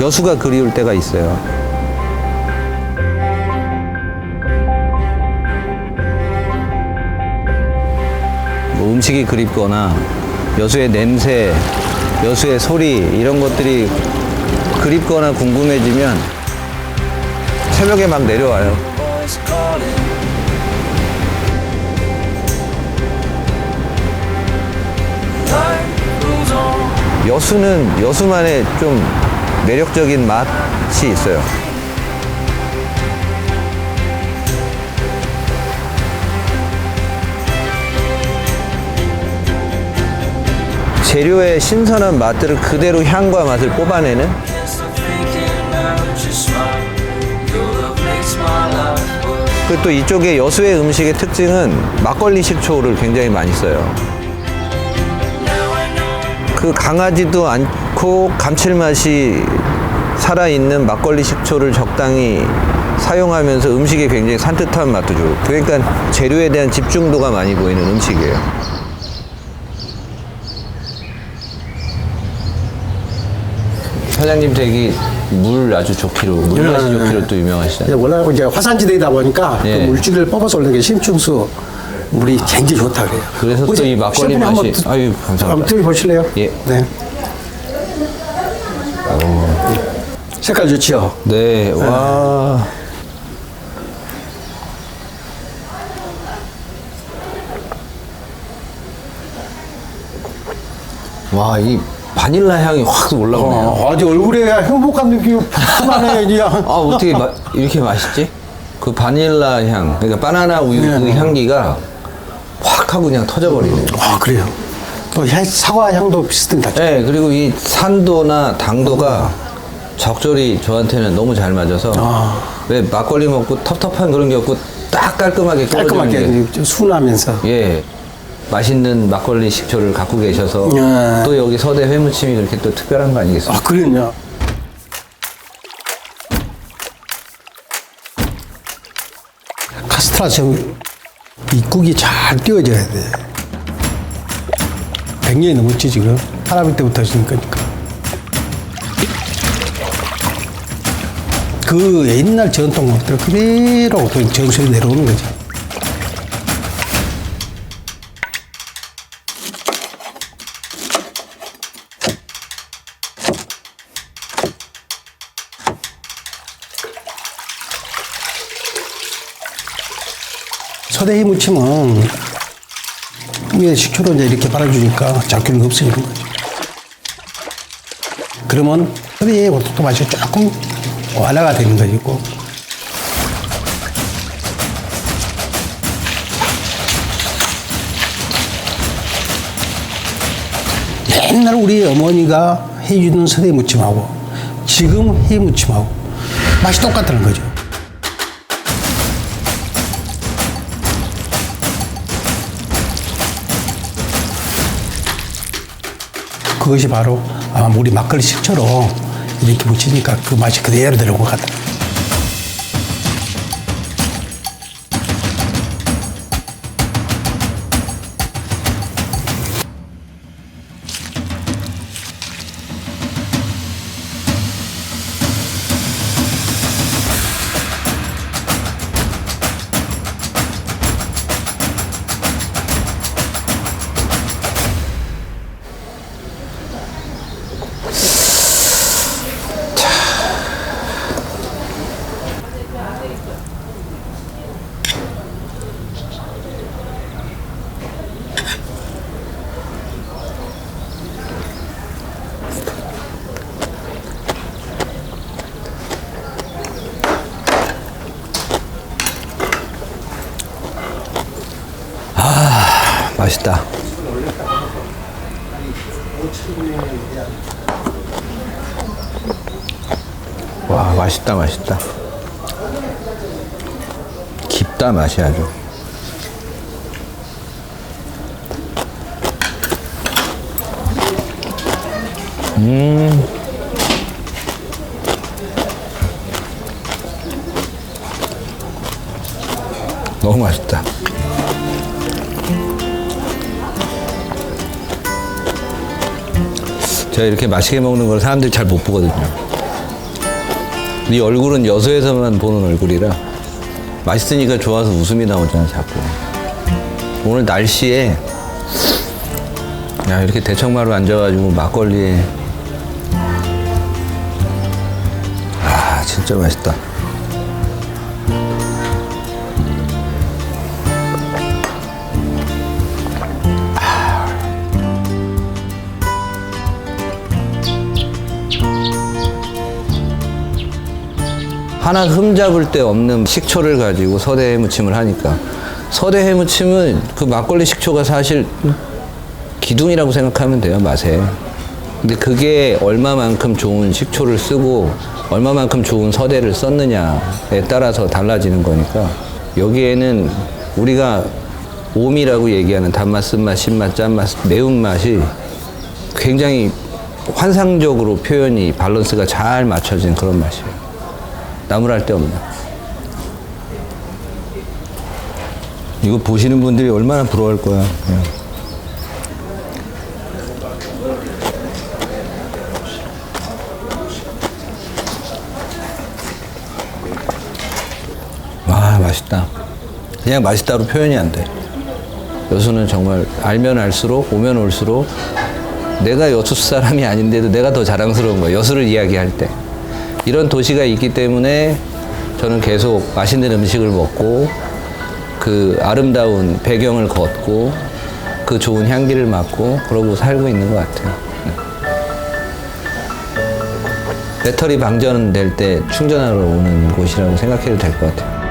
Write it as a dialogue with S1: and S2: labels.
S1: 여수가 그리울 때가 있어요. 뭐 음식이 그립거나 여수의 냄새, 여수의 소리 이런 것들이 그립거나 궁금해지면 새벽에 막 내려와요. 여수는 여수만의 좀 매력적인 맛이 있어요. 재료의 신선한 맛들을 그대로 향과 맛을 뽑아내는. 그리고 또 이쪽에 여수의 음식의 특징은 막걸리 식초를 굉장히 많이 써요. 그 강하지도 않 고 감칠맛이 살아있는 막걸리 식초를 적당히 사용하면서 음식에 굉장히 산뜻한 맛도 주고 그러니까 재료에 대한 집중도가 많이 보이는 음식이에요. 사장님 댁이 물 아주 좋기로 물 맛이
S2: 네.
S1: 좋기로 또 유명하시잖아요.
S2: 워낙 이제 화산지대이다 보니까
S1: 예.
S2: 그 물줄기를 뽑아서 올리는 게 심층수 물이 굉장히 좋다 그래요.
S1: 그래서 또 이 막걸리
S2: 셰프님 한번
S1: 맛이-
S2: 드-
S1: 아유, 감사합니다.
S2: 한번 드셔 보실래요?
S1: 예.
S2: 네. 색깔 좋지요?
S1: 네, 와. 와, 이 바닐라 향이 확 올라오네요.
S2: 어, 아주 얼굴에 행복한 느낌이 푸만해 그냥.
S1: 아, 어떻게 마- 이렇게 맛있지? 그 바닐라 향, 그러니까 바나나 우유
S2: 네,
S1: 그
S2: 네.
S1: 향기가 확 하고 그냥 터져버리네요.
S2: 아 그래요. 또 향- 사과 향도 비슷합니다.
S1: 네, 그리고 이 산도나 당도가 적절히 저한테는 너무 잘 맞아서
S2: 아.
S1: 왜 막걸리 먹고 텁텁한 그런 게 없고 딱 깔끔하게
S2: 깔끔하게 좀 순하면서.
S1: 예. 맛있는 막걸리 식초를 갖고 계셔서
S2: 예.
S1: 또 여기 서대 회무침이 그렇게 또 특별한 거 아니겠습니까?
S2: 아 그랬냐? 카스트라 지금 입국이 잘 띄워져야 돼. 100년이 넘었지 지금. 할아버지 때부터 하시는 거니까. 그 옛날 전통목들 그대로 그 전수에 내려오는 거죠. 서대희 무침은 위에 식초로 이제 이렇게 발라주니까 잡기는 없어지는 거죠. 그러면 서대의 오토토 맛이 조금 완화가 되는 것이고 옛날 우리 어머니가 해주는 서대 무침하고 지금 해 무침하고 맛이 똑같다는 거죠. 그것이 바로 우리 막걸리 식초로 велики мъченик, както мачи Криер, да го хата.
S1: 맛있다. 와, 맛있다, 맛있다. 깊다, 맛이 아주. 음. 너무 맛있다. 제가 이렇게 맛있게 먹는 걸 사람들이 잘 못 보거든요. 네 얼굴은 여수에서만 보는 얼굴이라 맛있으니까 좋아서 웃음이 나오잖아 자꾸. 오늘 날씨에 야 이렇게 대청마루 앉아가지고 막걸리에 아 진짜 맛있다. 하나 흠잡을 데 없는 식초를 가지고 서대 해무침을 하니까. 서대 해무침은 그 막걸리 식초가 사실 기둥이라고 생각하면 돼요 맛에. 근데 그게 얼마만큼 좋은 식초를 쓰고 얼마만큼 좋은 서대를 썼느냐에 따라서 달라지는 거니까. 여기에는 우리가 오미라고 얘기하는 단맛, 쓴맛, 신맛, 짠맛, 매운맛이 굉장히 환상적으로 표현이 밸런스가 잘 맞춰진 그런 맛이에요. 나무랄 데 없는. 이거 보시는 분들이 얼마나 부러워할 거야. 그냥. 와, 맛있다. 그냥 맛있다로 표현이 안 돼. 여수는 정말 알면 알수록, 오면 올수록 내가 여수 사람이 아닌데도 내가 더 자랑스러운 거야. 여수를 이야기할 때. 이런 도시가 있기 때문에 저는 계속 맛있는 음식을 먹고 그 아름다운 배경을 걷고 그 좋은 향기를 맡고 그러고 살고 있는 것 같아요. 네. 배터리 방전될 때 충전하러 오는 곳이라고 생각해도 될 것 같아요.